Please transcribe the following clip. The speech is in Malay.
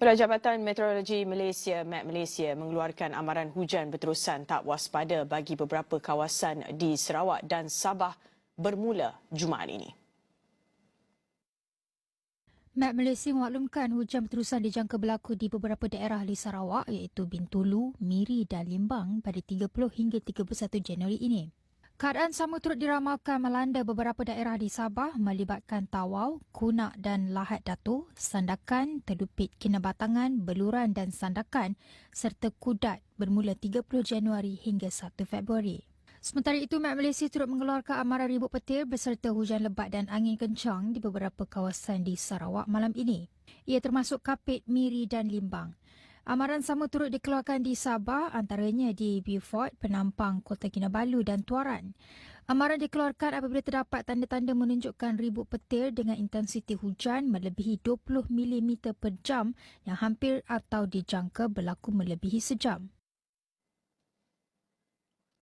Perjabatan Meteorologi Malaysia, Met Malaysia, mengeluarkan amaran hujan berterusan tak waspada bagi beberapa kawasan di Sarawak dan Sabah bermula Jumaat ini. Met Malaysia memaklumkan hujan berterusan dijangka berlaku di beberapa daerah di Sarawak iaitu Bintulu, Miri dan Limbang pada 30 hingga 31 Januari ini. Keadaan sama turut diramalkan melanda beberapa daerah di Sabah melibatkan Tawau, Kunak dan Lahad Datu, Sandakan, Telupit Kinabatangan, Beluran dan Sandakan serta Kudat bermula 30 Januari hingga 1 Februari. Sementara itu, Met Malaysia turut mengeluarkan amaran ribut petir beserta hujan lebat dan angin kencang di beberapa kawasan di Sarawak malam ini. Ia termasuk Kapit, Miri dan Limbang. Amaran sama turut dikeluarkan di Sabah antaranya di Beaufort, Penampang, Kota Kinabalu dan Tuaran. Amaran dikeluarkan apabila terdapat tanda-tanda menunjukkan ribut petir dengan intensiti hujan melebihi 20 mm per jam yang hampir atau dijangka berlaku melebihi sejam.